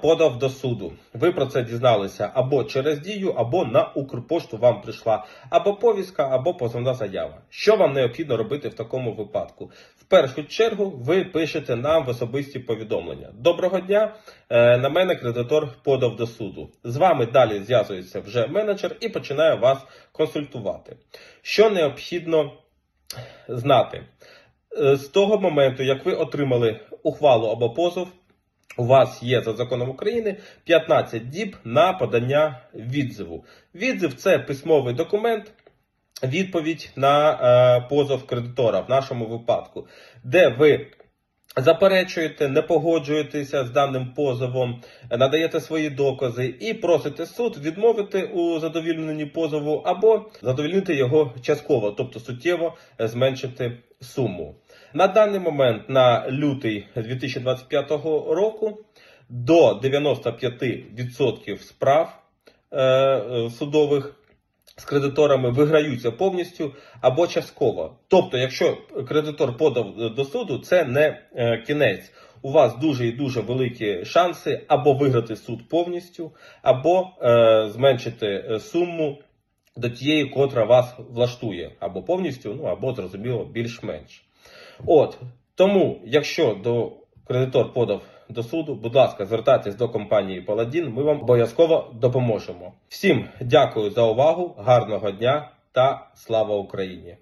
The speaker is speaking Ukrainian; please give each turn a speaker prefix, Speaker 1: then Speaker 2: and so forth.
Speaker 1: подав до суду. Ви про це дізналися або через дію, або на Укрпошту вам прийшла або повістка, або позовна заява. Що вам необхідно робити в такому випадку? В першу чергу ви пишете нам в особисті повідомлення. Доброго дня! Е, На мене кредитор подав до суду. З вами далі зв'язується вже менеджер і починає вас консультувати. Що необхідно знати? Е, З того моменту, як ви отримали ухвалу або позов, у вас є за законом України 15 діб на подання відзиву. Відзив це письмовий документ, відповідь на е, позов кредитора в нашому випадку, де ви заперечуєте, не погоджуєтеся з даним позовом, надаєте свої докази і просите суд відмовити у задовільненні позову або задовільнити його частково, тобто суттєво зменшити суму. На даний момент, на лютий 2025 року, до 95% справ е, е, судових з кредиторами виграються повністю або частково. Тобто, якщо кредитор подав до суду, це не е, кінець. У вас дуже і дуже великі шанси або виграти суд повністю, або е, зменшити е, суму до тієї, котра вас влаштує, або повністю, ну або зрозуміло, більш-менш. От тому, якщо до кредитор подав до суду, будь ласка, звертайтесь до компанії Паладін. Ми вам обов'язково допоможемо. Всім дякую за увагу, гарного дня та слава Україні!